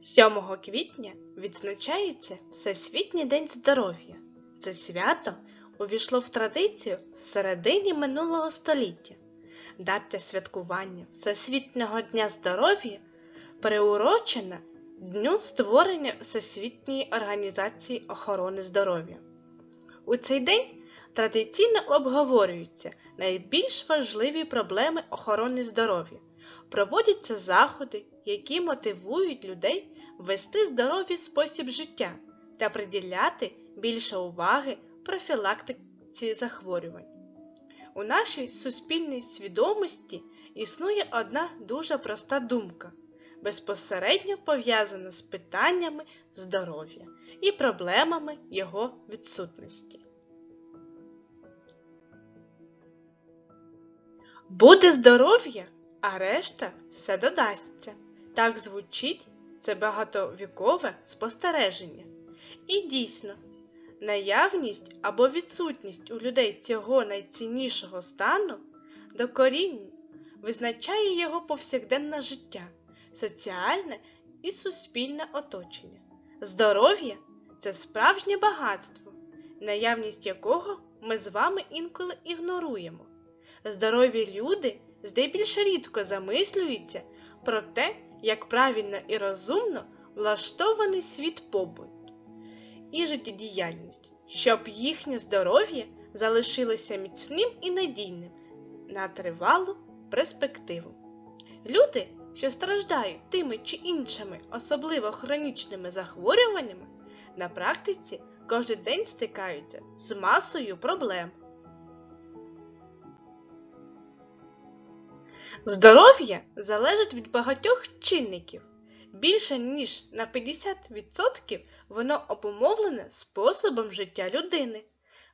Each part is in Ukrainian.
7 квітня відзначається Всесвітній день здоров'я. Це свято увійшло в традицію в середині минулого століття. Дата святкування Всесвітнього дня здоров'я приурочена Дню створення Всесвітньої організації охорони здоров'я. У цей день традиційно обговорюються найбільш важливі проблеми охорони здоров'я. Проводяться заходи, які мотивують людей вести здоровий спосіб життя та приділяти більше уваги профілактиці захворювань. У нашій суспільній свідомості існує одна дуже проста думка, безпосередньо пов'язана з питаннями здоров'я і проблемами його відсутності. Буде здоров'я, а решта все додасться. Так звучить це багатовікове спостереження. І дійсно, наявність або відсутність у людей цього найціннішого стану докорінно визначає його повсякденне життя, соціальне і суспільне оточення. Здоров'я це справжнє багатство, наявність якого ми з вами інколи ігноруємо. Здорові люди здебільш рідко замислюються про те, як правильно і розумно влаштований світ побуту і життєдіяльність, щоб їхнє здоров'я залишилося міцним і надійним на тривалу перспективу. Люди, що страждають тими чи іншими, особливо хронічними захворюваннями, на практиці кожен день стикаються з масою проблем. Здоров'я залежить від багатьох чинників. Більше ніж на 50% воно обумовлене способом життя людини,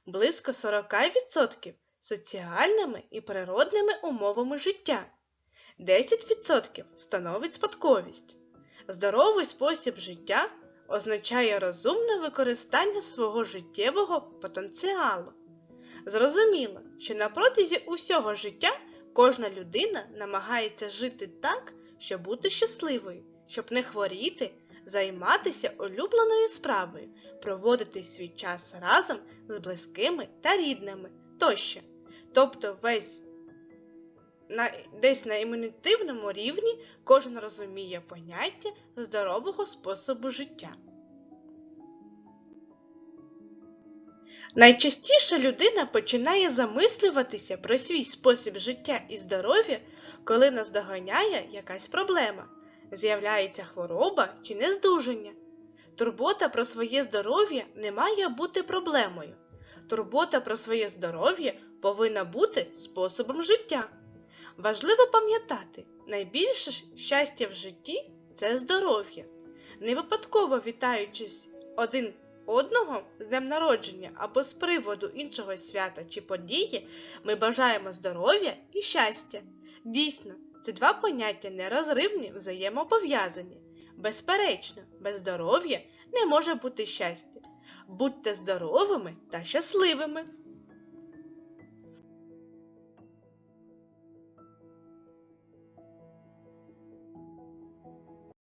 близько 40% соціальними і природними умовами життя, 10% становить спадковість. Здоровий спосіб життя означає розумне використання свого життєвого потенціалу. Зрозуміло, що на протязі усього життя кожна людина намагається жити так, щоб бути щасливою, щоб не хворіти, займатися улюбленою справою, проводити свій час разом з близькими та рідними тощо. Тобто весь на, десь на імунітивному рівні кожен розуміє поняття здорового способу життя. Найчастіше людина починає замислюватися про свій спосіб життя і здоров'я, коли наздоганяє якась проблема, з'являється хвороба чи нездужання. Турбота про своє здоров'я не має бути проблемою. Турбота про своє здоров'я повинна бути способом життя. Важливо пам'ятати, найбільше щастя в житті це здоров'я. Не випадково вітаючись один одного з днем народження або з приводу іншого свята чи події, ми бажаємо здоров'я і щастя. Дійсно, ці два поняття нерозривні взаємопов'язані. Безперечно, без здоров'я не може бути щастя. Будьте здоровими та щасливими!